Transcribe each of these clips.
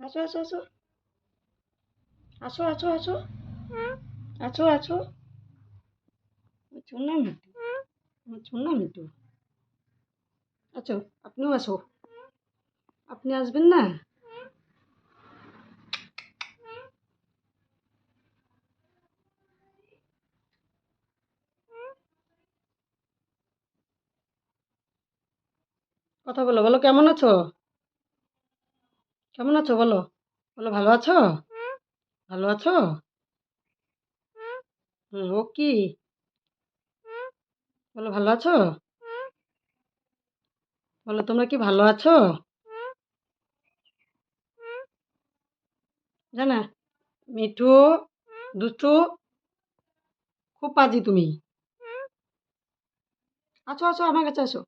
আসো আসো আসো। আসো আসো আসো। আসো আসো। চুন না মিটু। আমার না মিটু। আচ্ছা আপনিও আসো। আপনি আসবেন না? কথা বলো বলো, কেমন আছো? কেমন আছো বলো? বলো, ভালো আছো? ভালো আছো? ও কি? বলো, ভালো আছো? বলো, তোমরা কি ভালো আছো? জানা, মিঠু, দুষ্টু, খুব পাজি তুমি। আছো আছো, আমার কাছে আসো।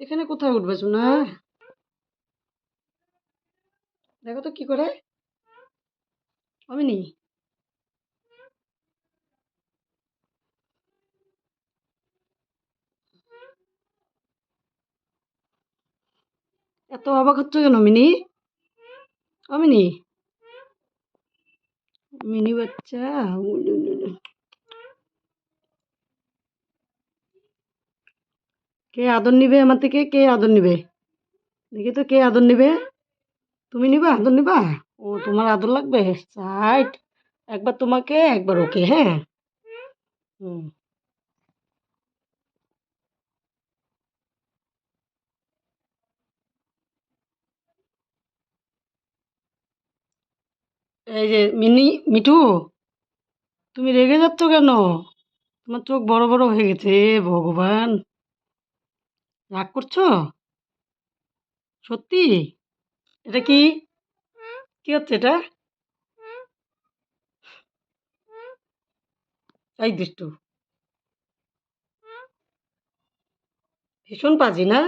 এখানে কোথায় উঠবে না দেখো তো কি করে। অমিনি। এত অবাক হচ্ছ কেন মিনি? অমিনি। মিনি বাচ্চা কে আদর নিবে আমার থেকে? কে আদর নিবে? দেখি তো কে আদর নিবে? তুমি নিবা, আদর নিবা? ও, তোমার আদর লাগবে? সাইড একবার তোমাকে, একবার ওকে হ্যাঁ? হুম। এই যে মিনি, মিঠু, তুমি রেগে যাচ্ছ কেন? তোমার চোখ বড় বড় হয়ে গেছে ভগবান। রাগ করছ? সত্যি? এটা কি? কি হচ্ছে এটা? এই দুষ্টু। ভীষণ পাজি না?